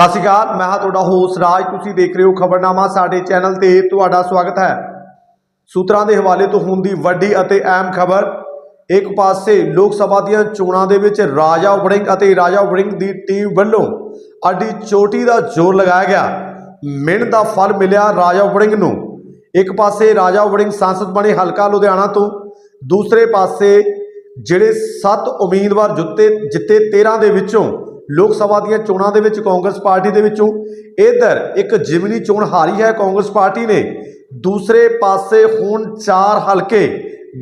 ਸਤਿ ਸ਼੍ਰੀ ਅਕਾਲ, ਮੈਂ ਹਾਂ ਤੁਹਾਡਾ ਹੋਸ ਰਾਜ। ਤੁਸੀਂ ਦੇਖ ਰਹੇ ਹੋ ਖਬਰਨਾਮਾ ਸਾਡੇ ਚੈਨਲ ਤੇ। ਤੁਹਾਡਾ ਸਵਾਗਤ ਹੈ। ਸੂਤਰਾਂ ਦੇ ਹਵਾਲੇ ਤੋਂ ਹੁਣ ਦੀ ਵੱਡੀ ਅਤੇ ਅਹਿਮ ਖਬਰ। ਇੱਕ ਪਾਸੇ ਲੋਕ ਸਭਾ ਦੀਆਂ ਚੋਣਾਂ ਦੇ ਵਿੱਚ ਰਾਜਾ ਵੜਿੰਗ ਅਤੇ ਰਾਜਾ ਵੜਿੰਗ ਦੀ ਟੀਮ ਵੱਲੋਂ ਅੱਡੀ ਚੋਟੀ ਦਾ ਜ਼ੋਰ ਲਗਾਇਆ ਗਿਆ। ਮਿਹਨਤ ਦਾ ਫਲ ਮਿਲਿਆ ਰਾਜਾ ਵੜਿੰਗ ਨੂੰ। ਇੱਕ ਪਾਸੇ ਰਾਜਾ ਵੜਿੰਗ ਸੰਸਦ ਬਣੇ ਹਲਕਾ ਲੁਧਿਆਣਾ ਤੋਂ। ਦੂਸਰੇ ਪਾਸੇ ਜਿਹੜੇ 7 ਉਮੀਦਵਾਰ ਜੁੱਤੇ ਜਿੱਤੇ 13 ਦੇ ਵਿੱਚੋਂ ਲੋਕ ਸਭਾ ਦੀਆਂ ਚੋਣਾਂ ਦੇ ਵਿੱਚ ਕਾਂਗਰਸ ਪਾਰਟੀ ਦੇ ਵਿੱਚੋਂ ਇਧਰ ਇੱਕ ਜਿਮਨੀ ਚੋਣ ਹਾਰੀ ਹੈ, ਕਾਂਗਰਸ ਪਾਰਟੀ ਨੇ। ਦੂਸਰੇ ਪਾਸੇ ਹੁਣ ਚਾਰ ਹਲਕੇ,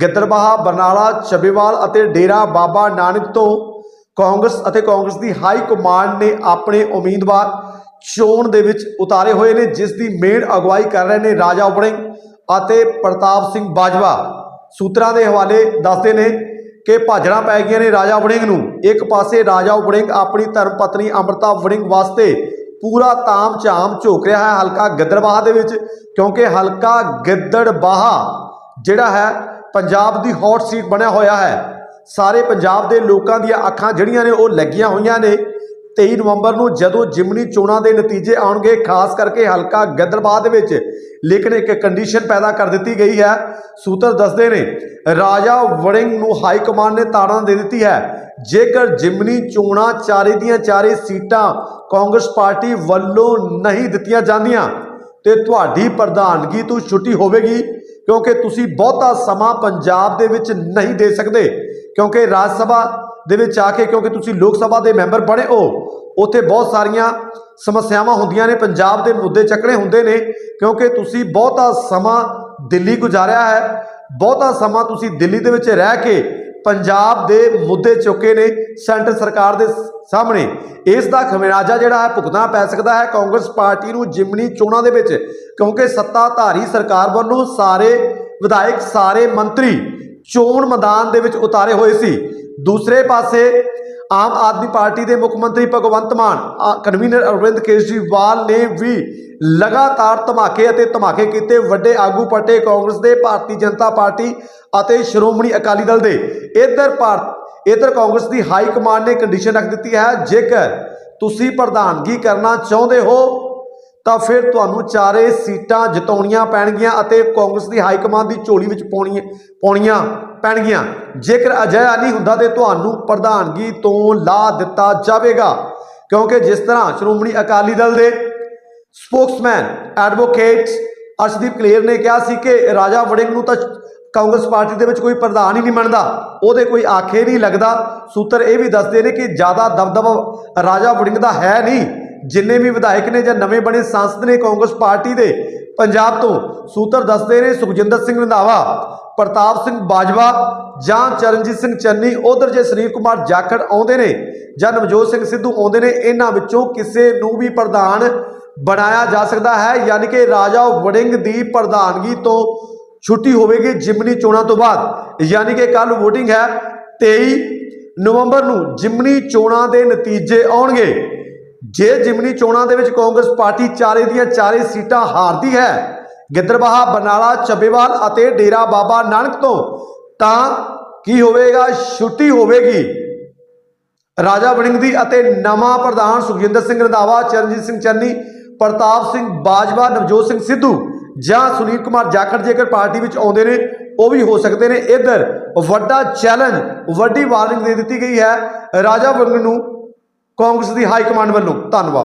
ਗਿੱਦੜਬਾਹਾ, ਬਰਨਾਲਾ ਚੱਬੇਵਾਲ ਅਤੇ ਡੇਰਾ ਬਾਬਾ ਨਾਨਕ ਤੋਂ ਕਾਂਗਰਸ ਅਤੇ ਕਾਂਗਰਸ ਦੀ ਹਾਈ ਕਮਾਂਡ ਨੇ ਆਪਣੇ ਉਮੀਦਵਾਰ ਚੋਣ ਦੇ ਵਿੱਚ ਉਤਾਰੇ ਹੋਏ ਨੇ, ਜਿਸ ਦੀ ਮੇਨ ਅਗਵਾਈ ਕਰ ਰਹੇ ਨੇ ਰਾਜਾ ਵੜਿੰਗ ਅਤੇ ਪ੍ਰਤਾਪ ਸਿੰਘ ਬਾਜਵਾ। ਸੂਤਰਾਂ ਦੇ ਹਵਾਲੇ ਦੱਸਦੇ ਨੇ ਕਿ ਭਾਜੜਾਂ ਪੈ ਗਈਆਂ ਨੇ ਰਾਜਾ ਵੜਿੰਗ ਨੂੰ। ਇੱਕ ਪਾਸੇ ਰਾਜਾ ਵੜਿੰਗ ਆਪਣੀ ਧਰਮ ਪਤਨੀ ਅੰਮ੍ਰਿਤਾ ਵੜਿੰਗ ਵਾਸਤੇ ਪੂਰਾ ਤਾਮ ਝਾਮ ਝੋਕ ਰਿਹਾ ਹੈ। ਹਲਕਾ ਗਿੱਦੜਬਾਹਾ ਦੇ ਵਿੱਚ, ਕਿਉਂਕਿ ਹਲਕਾ ਗਿੱਦੜਬਾਹਾ ਜਿਹੜਾ ਹੈ, ਪੰਜਾਬ ਦੀ ਹੌਟ ਸੀਟ ਬਣਿਆ ਹੋਇਆ ਹੈ। ਸਾਰੇ ਪੰਜਾਬ ਦੇ ਲੋਕਾਂ ਦੀਆਂ ਅੱਖਾਂ ਜਿਹੜੀਆਂ ਨੇ ਉਹ ਲੱਗੀਆਂ ਹੋਈਆਂ ਨੇ। 23 ਨਵੰਬਰ ਨੂੰ ਜਦੋਂ ਜਿਮਨੀ ਚੋਣਾਂ ਦੇ ਨਤੀਜੇ ਆਉਣਗੇ, ਖਾਸ ਕਰਕੇ ਹਲਕਾ ਗਿੱਦੜਬਾਹਾ ਦੇ ਵਿੱਚ, ਲੇਕਿਨ ਇੱਕ ਕੰਡੀਸ਼ਨ ਪੈਦਾ ਕਰ ਦਿੱਤੀ ਗਈ ਹੈ। ਸੂਤਰ ਦੱਸਦੇ ਨੇ ਰਾਜਾ ਵੜਿੰਗ ਨੂੰ ਹਾਈ ਕਮਾਂਡ ਨੇ ਤਾੜਨਾ ਦੇ ਦਿੱਤੀ ਹੈ। ਜੇਕਰ ਜਿਮਨੀ ਚੋਣਾਂ ਚਾਰੇ ਦੀਆਂ ਚਾਰੇ ਸੀਟਾਂ ਕਾਂਗਰਸ ਪਾਰਟੀ ਵੱਲੋਂ ਨਹੀਂ ਦਿੱਤੀਆਂ ਜਾਂਦੀਆਂ, ਤੇ ਤੁਹਾਡੀ ਪ੍ਰਧਾਨਗੀ ਤੋਂ ਛੁੱਟੀ ਹੋਵੇਗੀ, ਕਿਉਂਕਿ ਤੁਸੀਂ ਬਹੁਤਾ ਸਮਾਂ ਪੰਜਾਬ ਦੇ ਵਿੱਚ ਨਹੀਂ ਦੇ ਸਕਦੇ। ਕਿਉਂਕਿ ਰਾਜ ਸਭਾ ਦੇ ਵਿੱਚ ਆ ਕੇ ਕਿਉਂਕਿ ਤੁਸੀਂ ਲੋਕ ਸਭਾ ਦੇ ਮੈਂਬਰ ਬਣੇ ਹੋ, ਉੱਥੇ ਬਹੁਤ ਸਾਰੀਆਂ ਸਮੱਸਿਆਵਾਂ ਹੁੰਦੀਆਂ ਨੇ, ਪੰਜਾਬ ਦੇ ਮੁੱਦੇ ਚੱਕਣੇ ਹੁੰਦੇ ਨੇ, ਕਿਉਂਕਿ ਤੁਸੀਂ ਬਹੁਤਾ ਸਮਾਂ ਦਿੱਲੀ ਗੁਜ਼ਾਰਿਆ ਹੈ। ਬਹੁਤਾ ਸਮਾਂ ਤੁਸੀਂ ਦਿੱਲੀ ਦੇ ਵਿੱਚ ਰਹਿ ਕੇ ਪੰਜਾਬ ਦੇ ਮੁੱਦੇ ਚੁੱਕੇ ਨੇ ਸੈਂਟਰ ਸਰਕਾਰ ਦੇ ਸਾਹਮਣੇ। ਇਸ ਦਾ ਖਮਿਆਜਾ ਜਿਹੜਾ ਹੈ ਭੁਗਤਣਾ ਪੈ ਸਕਦਾ ਹੈ। ਕਾਂਗਰਸ ਪਾਰਟੀ ਨੂੰ ਜਿਮਨੀ ਚੋਣਾਂ ਦੇ ਵਿੱਚ, ਕਿਉਂਕਿ ਸੱਤਾਧਾਰੀ ਸਰਕਾਰ ਵੱਲੋਂ ਸਾਰੇ ਵਿਧਾਇਕ, ਸਾਰੇ ਮੰਤਰੀ ਚੋਣ ਮੈਦਾਨ ਦੇ ਵਿੱਚ ਉਤਾਰੇ ਹੋਏ ਸੀ। ਦੂਸਰੇ ਪਾਸੇ, ਆਮ ਆਦਮੀ ਪਾਰਟੀ ਦੇ ਮੁੱਖ ਮੰਤਰੀ ਭਗਵੰਤ ਮਾਨ ਕਨਵੀਨਰ ਅਰਵਿੰਦ ਕੇਜਰੀਵਾਲ ਨੇ ਵੀ ਲਗਾਤਾਰ ਧਮਾਕੇ ਅਤੇ ਧਮਾਕੇ ਕੀਤੇ ਵੱਡੇ ਆਗੂ ਪਟੇ ਕਾਂਗਰਸ ਦੇ, ਭਾਰਤੀ ਜਨਤਾ ਪਾਰਟੀ ਅਤੇ ਸ਼੍ਰੋਮਣੀ ਅਕਾਲੀ ਦਲ ਦੇ। ਇਧਰ ਭਾਰਤ ਇਧਰ ਕਾਂਗਰਸ ਦੀ ਹਾਈ ਕਮਾਂਡ ਨੇ ਕੰਡੀਸ਼ਨ ਰੱਖ ਦਿੱਤੀ ਹੈ। ਜੇਕਰ ਤੁਸੀਂ ਪ੍ਰਧਾਨਗੀ ਕਰਨਾ ਚਾਹੁੰਦੇ ਹੋ, ਤਾਂ ਫਿਰ ਤੁਹਾਨੂੰ ਚਾਰੇ ਸੀਟਾਂ ਜਿਤਾਉਣੀਆਂ ਪੈਣਗੀਆਂ ਅਤੇ ਕਾਂਗਰਸ ਦੀ ਹਾਈ ਕਮਾਂਡ ਦੀ ਝੋਲੀ ਵਿੱਚ ਪਾਉਣੀ ਪਾਉਣੀਆਂ ਪੈਣਗੀਆਂ। ਜੇਕਰ ਅਜਿਹਾ ਨਹੀਂ ਹੁੰਦਾ ਤੇ ਤੁਹਾਨੂੰ ਪ੍ਰਧਾਨਗੀ ਤੋਂ ਲਾ ਦਿੱਤਾ ਜਾਵੇਗਾ। ਕਿਉਂਕਿ ਜਿਸ ਤਰ੍ਹਾਂ ਸ਼੍ਰੋਮਣੀ ਅਕਾਲੀ ਦਲ ਦੇ ਸਪੋਕਸਮੈਨ, ਐਡਵੋਕੇਟਸ, ਅਰਸ਼ਦੀਪ ਕਲੇਰ ਨੇ ਕਿਹਾ ਸੀ ਕਿ ਰਾਜਾ ਵੜਿੰਗ ਨੂੰ ਤਾਂ ਕਾਂਗਰਸ ਪਾਰਟੀ ਦੇ ਵਿੱਚ ਕੋਈ ਪ੍ਰਧਾਨ ਹੀ ਨਹੀਂ ਮੰਨਦਾ। ਉਹਦੇ ਕੋਈ ਆਖੇ ਨਹੀਂ ਲੱਗਦਾ। ਸੂਤਰ ਇਹ ਵੀ ਦੱਸਦੇ ਨੇ ਕਿ ਜ਼ਿਆਦਾ ਦਬਦਬਾ ਰਾਜਾ ਵੜਿੰਗ ਦਾ ਹੈ ਨਹੀਂ। ਜਿੰਨੇ ਵੀ ਵਿਧਾਇਕ ਨੇ ਜਾਂ ਨਵੇਂ ਬਣੇ ਸੰਸਦ ਨੇ ਕਾਂਗਰਸ ਪਾਰਟੀ ਦੇ, ਪੰਜਾਬ ਤੋਂ, ਸੂਤਰ ਦੱਸਦੇ ਨੇ ਸੁਖਜਿੰਦਰ ਸਿੰਘ ਰੰਧਾਵਾ, ਪ੍ਰਤਾਪ ਸਿੰਘ ਬਾਜਵਾ ਜਾਂ ਚਰਨਜੀਤ ਸਿੰਘ ਚੰਨੀ ਉਧਰ ਜੇ ਸੁਨੀਲ ਕੁਮਾਰ ਜਾਖੜ ਆਉਂਦੇ ਨੇ ਜਾਂ ਨਵਜੋਤ ਸਿੰਘ ਸਿੱਧੂ ਆਉਂਦੇ ਨੇ, ਇਹਨਾਂ ਵਿੱਚੋਂ ਕਿਸੇ ਨੂੰ ਵੀ ਪ੍ਰਧਾਨ ਬਣਾਇਆ ਜਾ ਸਕਦਾ ਹੈ, ਯਾਨੀ ਕਿ ਰਾਜਾ ਵੜਿੰਗ ਦੀ ਪ੍ਰਧਾਨਗੀ ਤੋਂ ਛੁੱਟੀ ਹੋਵੇਗੀ ਜਿਮਨੀ ਚੋਣਾਂ ਤੋਂ ਬਾਅਦ। ਯਾਨੀ ਕਿ ਕੱਲ VOTING ਹੈ 23 ਨਵੰਬਰ ਨੂੰ ਜਿਮਨੀ ਚੋਣਾਂ ਦੇ ਨਤੀਜੇ ਆਉਣਗੇ। ਜੇ ਜਿਮਨੀ ਚੋਣਾਂ ਦੇ ਵਿੱਚ ਕਾਂਗਰਸ ਪਾਰਟੀ ਚਾਰੇ ਦੀਆਂ ਚਾਰੇ ਸੀਟਾਂ ਹਾਰਦੀ ਹੈ, ਗਿੱਦੜਬਾਹਾ, ਬਰਨਾਲਾ ਚੱਬੇਵਾਲ ਅਤੇ ਡੇਰਾ ਬਾਬਾ ਨਾਨਕ ਤੋਂ, ਤਾਂ ਕੀ ਹੋਵੇਗਾ? ਛੁੱਟੀ ਹੋਵੇਗੀ। ਰਾਜਾ ਵੜਿੰਗ ਦੀ ਅਤੇ ਨਵਾਂ ਪ੍ਰਧਾਨ ਸੁਖਜਿੰਦਰ ਸਿੰਘ ਰੰਧਾਵਾ, ਚਰਨਜੀਤ ਸਿੰਘ ਚੰਨੀ ਪ੍ਰਤਾਪ ਸਿੰਘ ਬਾਜਵਾ, ਨਵਜੋਤ ਸਿੰਘ ਸਿੱਧੂ ਜਾਂ ਸੁਨੀਲ ਕੁਮਾਰ ਜਾਖੜ ਜੇਕਰ ਪਾਰਟੀ ਵਿੱਚ ਆਉਂਦੇ ਨੇ, ਉਹ ਵੀ ਹੋ ਸਕਦੇ ਨੇ। ਇੱਧਰ ਵੱਡਾ ਚੈਲੰਜ, ਵੱਡੀ ਵਾਰਨਿੰਗ ਦੇ ਦਿੱਤੀ ਗਈ ਹੈ। ਰਾਜਾ ਵੰਗ ਨੂੰ ਕਾਂਗਰਸ ਦੀ ਹਾਈ ਕਮਾਂਡ ਵੱਲੋਂ ਧੰਨਵਾਦ।